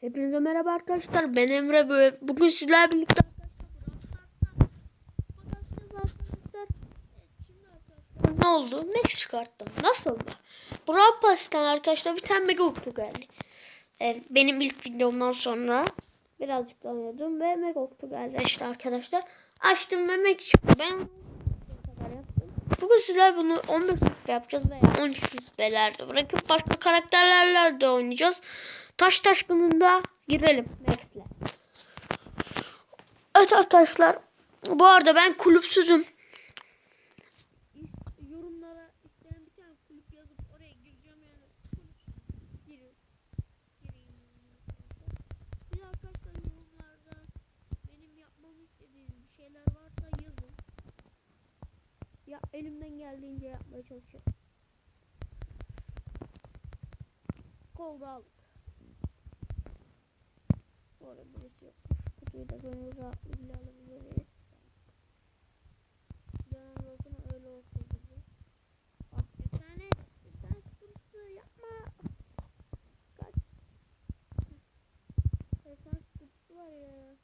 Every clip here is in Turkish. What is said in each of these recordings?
Hepinize merhaba arkadaşlar. Ben Emre böyle. Bugün sizlerle birlikte ne oldu? Max çıkarttım. Nasıl oldu? Brawl Pass'tan arkadaşlar bir tane mega kutu geldi. Evet, benim ilk videomdan sonra birazcık tanıyordum ve mega kutu geldi işte arkadaşlar. Açtım ve Max çıktı. Ben. Bugün sizler bunu 15 rütbe yapacağız veya 13 rütbelerde bırakıp başka karakterlerle de oynayacağız. Taş taşkınında girelim Max'le. Evet arkadaşlar. Bu arada ben kulüpsüzüm. Yorumlara isteyen bir tane kulüp yazıp oraya gireceğim yani. Giriyor. Gireyim Bir arkadaşlar yorumlarda benim yapmamı istediğiniz bir şeyler varsa yazın. Ya elimden geldiğince yapmaya çalışacağım. Kolda aldık. Birisi yok. Kutuyu da gönül rahatlığıyla alabiliriz. Dönem zaten öyle olsa gibi. Ah bir tane, bir tane sıkıntı yapma. Kaç. Bir tane sıkıntısı var ya.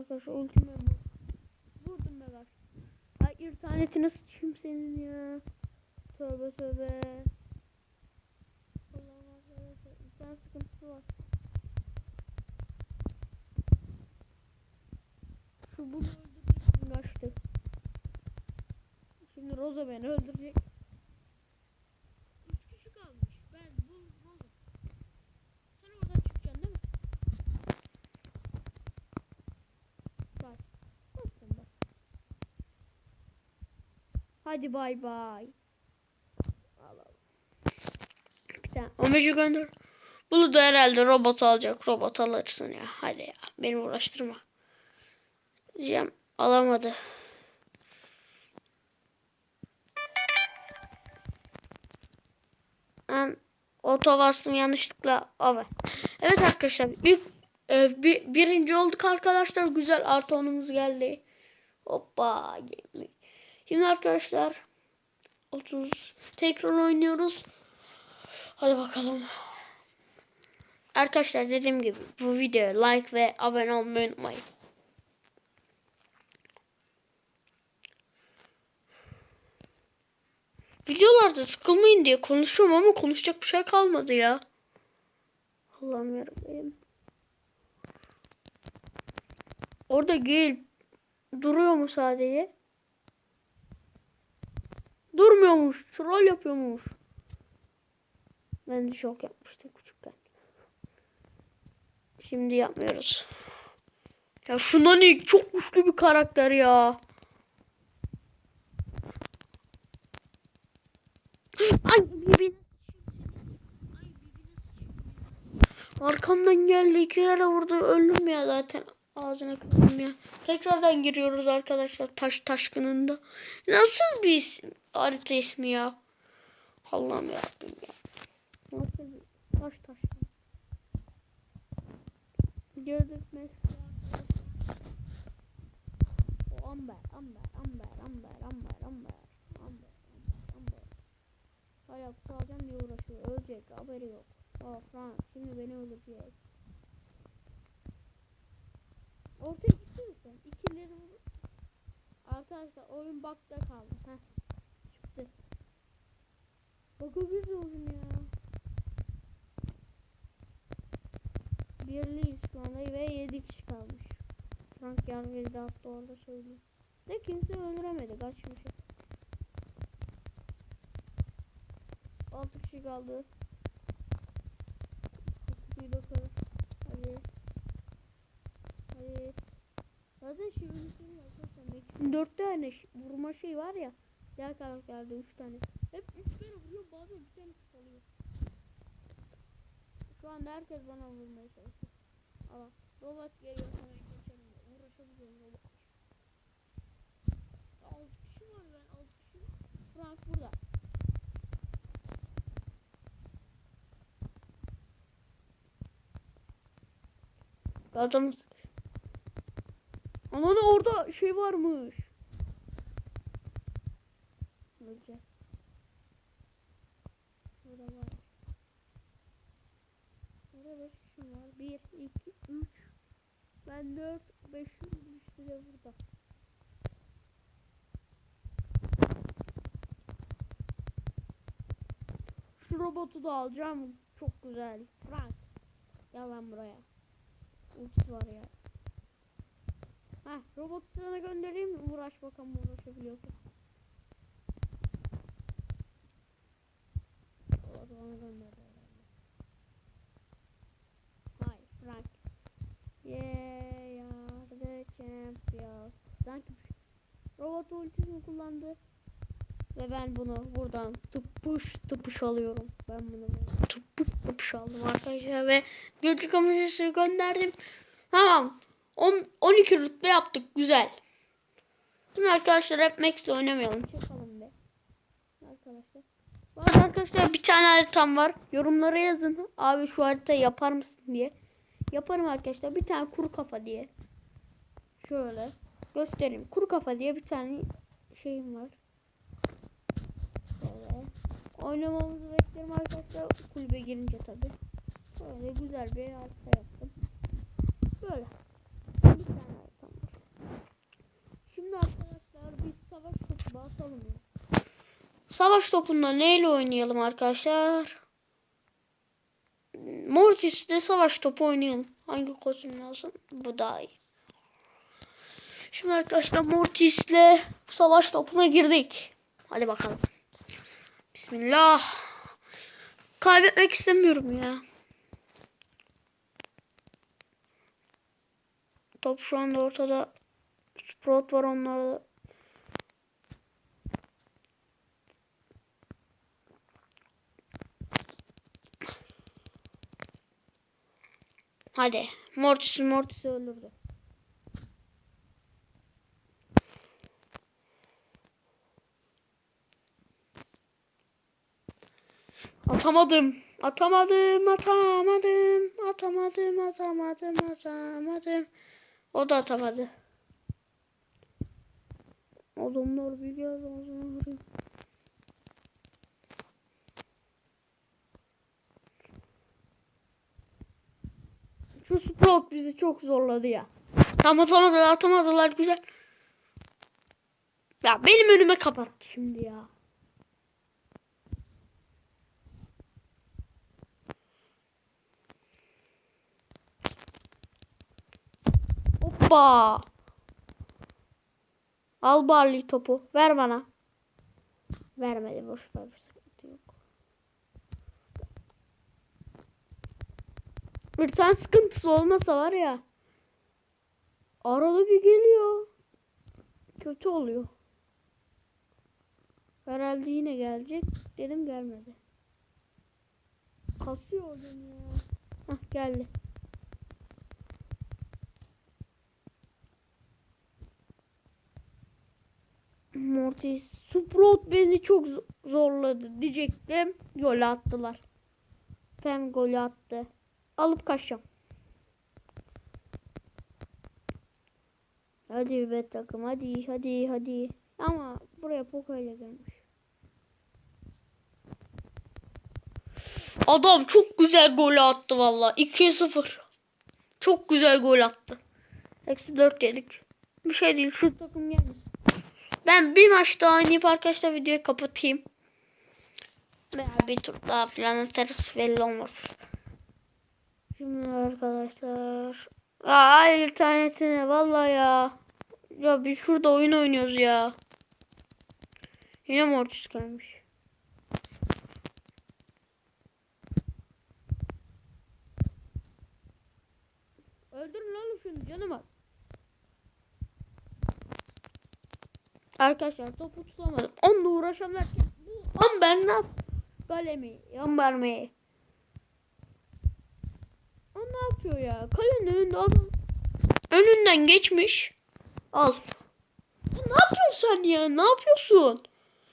Arkadaşlar ultime bu. Vurdum be bak. Ay internetine sıçayım senin ya. Tövbe tövbe. Allah'ım arkadaşlar internet sıkıntısı var. Şu bunu öldürecek kaçtı. Şimdi Rosa beni öldürecek. Üç kişi kalmış. Ben bu Rosa. Sen oradan çıkacaksın değil mi? Bas. Bas sen bas. Hadi bay bay. Bir tane Omega gönder. Bunu da herhalde robot alacak. Robot alırsın ya. Hadi ya. Beni uğraştırma. Diyeceğim. Alamadı. Ben oto bastım yanlışlıkla. Abi. Evet arkadaşlar. İlk e, bir, birinci olduk arkadaşlar. Güzel artı onumuz geldi. Hoppa. Şimdi arkadaşlar 30 tekrar oynuyoruz. Hadi bakalım. Arkadaşlar dediğim gibi bu videoya like ve abone olmayı unutmayın. Videolarda sıkılmayın diye konuşuyorum ama konuşacak bir şey kalmadı ya. Allah'ım yarabbim. Orada gel. Duruyor mu sadece? Durmuyormuş. Troll yapıyormuş. Ben de şok yapmıştım küçükken. Şimdi yapmıyoruz. Ya şu Nani çok güçlü bir karakter ya. Ay Arkamdan geldi iki kere vurdu öldüm ya zaten Ağzına kırdım ya. Tekrardan giriyoruz arkadaşlar taş taşkınında. Nasıl bir isim? harita ismi ya? Allah'ım yarabbim ya. Nasıl bir taş taşkın? Gördük mesela. O amber, amber, amber, amber, amber, amber, amber, amber. Hayatta adam diye uğraşıyor. Ölecek haberi yok. Ah oh Frank şimdi beni öldürecek. Arkadaşlar oyun bakta kaldı. Heh. Çıktı. Baka bir de oyun ya. Birliyiz şu anda ve 7 kişi kalmış. Frank yargıydı hatta orada söylüyor. De kimse öldüremedi kaçmış. 6 kişi kaldı. Kutuyu da kır. Hadi. Hadi. Zaten şey öyle arkadaşlar. Max'in 4 tane vurma şey var ya. Diğer karakterde 3 tane. Hep 3 kere vuruyor bazen bir tane kalıyor. Şu anda herkes bana vurmaya çalışıyor. Allah. Robot geliyor sana geçelim. Uğraşabiliyorum robot. 6 kişi var ben 6 kişi. Frank burada. Adam Aman orada şey varmış. Öleceğim. Burada var. Burada beş kişi var. Bir, iki, üç. Ben dört, beş, işte de burada. Şu robotu da alacağım. Çok güzel. Frank. Gel lan buraya. Ultisi var ya. Heh, robotu sana göndereyim. Uğraş bakalım uğraşabiliyorsun. Robotu bana gönder herhalde. Hayır Frank. Yeah, you're the champion. Sanki robot ultisini kullandı. Ve ben bunu buradan tıpış tıpış alıyorum. Ben bunu tıpış tıpış aldım arkadaşlar ve gözlük kamerası gönderdim. Tamam. 10, 12 rütbe yaptık. Güzel. Şimdi arkadaşlar hep Max'le oynamayalım. Çıkalım be. Arkadaşlar. Arada arkadaşlar bir tane haritam var. Yorumlara yazın. Abi şu haritayı yapar mısın diye. Yaparım arkadaşlar. Bir tane kuru kafa diye. Şöyle göstereyim. Kuru kafa diye bir tane şeyim var. Şöyle. Oynamamızı beklerim arkadaşlar. Kulübe girince tabi. Böyle güzel bir harita yaptım. Böyle. Bir tane haritam var. Şimdi arkadaşlar biz savaş Savaş topunda neyle oynayalım arkadaşlar? Mortis'te savaş topu oynayalım. Hangi kostüm lazım? Bu daha iyi. Şimdi arkadaşlar Mortis'le savaş topuna girdik. Hadi bakalım. Bismillah. Kaybetmek istemiyorum ya. Top şu anda ortada. Sprout var onlarda. Hadi. Mortis Mortis öldürdü. Atamadım. Atamadım, atamadım, atamadım, atamadım, atamadım. O da atamadı. Adamlar bir geldi ağzına Şu Sprout bizi çok zorladı ya. Tam atamadılar, atamadılar güzel. Ya benim önüme kapattı şimdi ya. Hoppa. Al Barley topu. Ver bana. Vermedi. Boş ver. Bir sıkıntı yok. Bir tane sıkıntısı olmasa var ya. Arada bir geliyor. Kötü oluyor. Herhalde yine gelecek. Dedim gelmedi. Kasıyor oyun ya. Hah geldi. Mortis. Sprout beni çok zo- zorladı diyecektim. Gol attılar. Pem golü attı. Alıp kaçacağım. Hadi be takım hadi hadi hadi. Ama buraya Poco ile gelmiş. Adam çok güzel gol attı valla. 2-0. Çok güzel gol attı. Eksi 4 yedik. Bir şey değil şu takım gelmesin. Ben bir maç daha oynayıp arkadaşlar videoyu kapatayım. Veya bir tur daha falan atarız belli olmaz. Şimdi arkadaşlar. Aa, hayır tanesine vallahi ya. Ya biz şurada oyun oynuyoruz ya. Yine Mortis gelmiş. Öldürün oğlum şunu canım az. Arkadaşlar topu tutamadım. Onunla uğraşan derken bu an ben ne yap? Kalemi yan vermeyi. O ne yapıyor ya? Kalenin önünde adam önünden geçmiş. Al. Ya ne yapıyorsun sen ya? Ne yapıyorsun?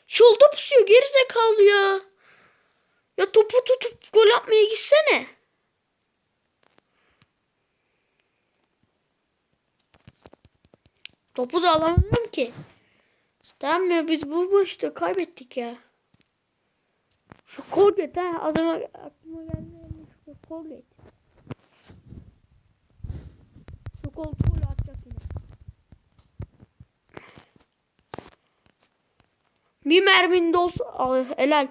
Şolda pusuyor geri zekalı ya. Ya topu tutup gol atmaya gitsene. Topu da alamadım ki. Tamam ya biz bu boşta kaybettik ya. Şu Colgate ha adama aklıma geldi. Şu Colgate. Şu kol gol atacak yine. Bir merminde olsa Ay, helal.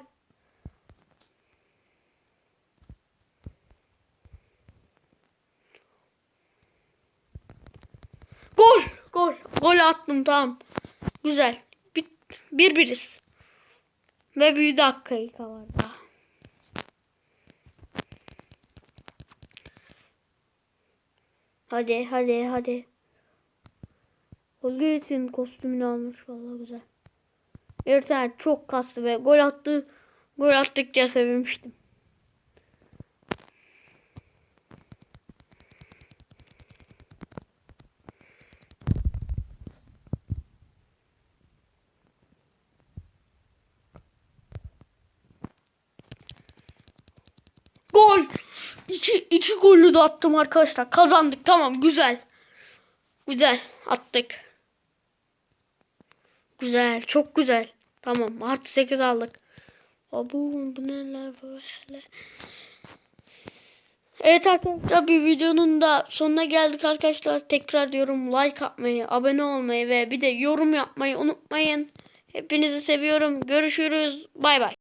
Gol, gol, gol attım tamam. Güzel. Bir, bir biriz. Ve bir dakika var Hadi, hadi, hadi. Colgate'in kostümünü almış vallahi güzel. Evet yani çok kastı ve gol attı. Gol attıkça sevinmiştim. Gol! İki, iki golü de attım arkadaşlar. Kazandık. Tamam güzel. Güzel. Attık. Güzel. Çok güzel. Tamam. Artı 8 aldık. Abu bu neler böyle. Evet arkadaşlar bir videonun da sonuna geldik arkadaşlar. Tekrar diyorum like atmayı, abone olmayı ve bir de yorum yapmayı unutmayın. Hepinizi seviyorum. Görüşürüz. Bay bay.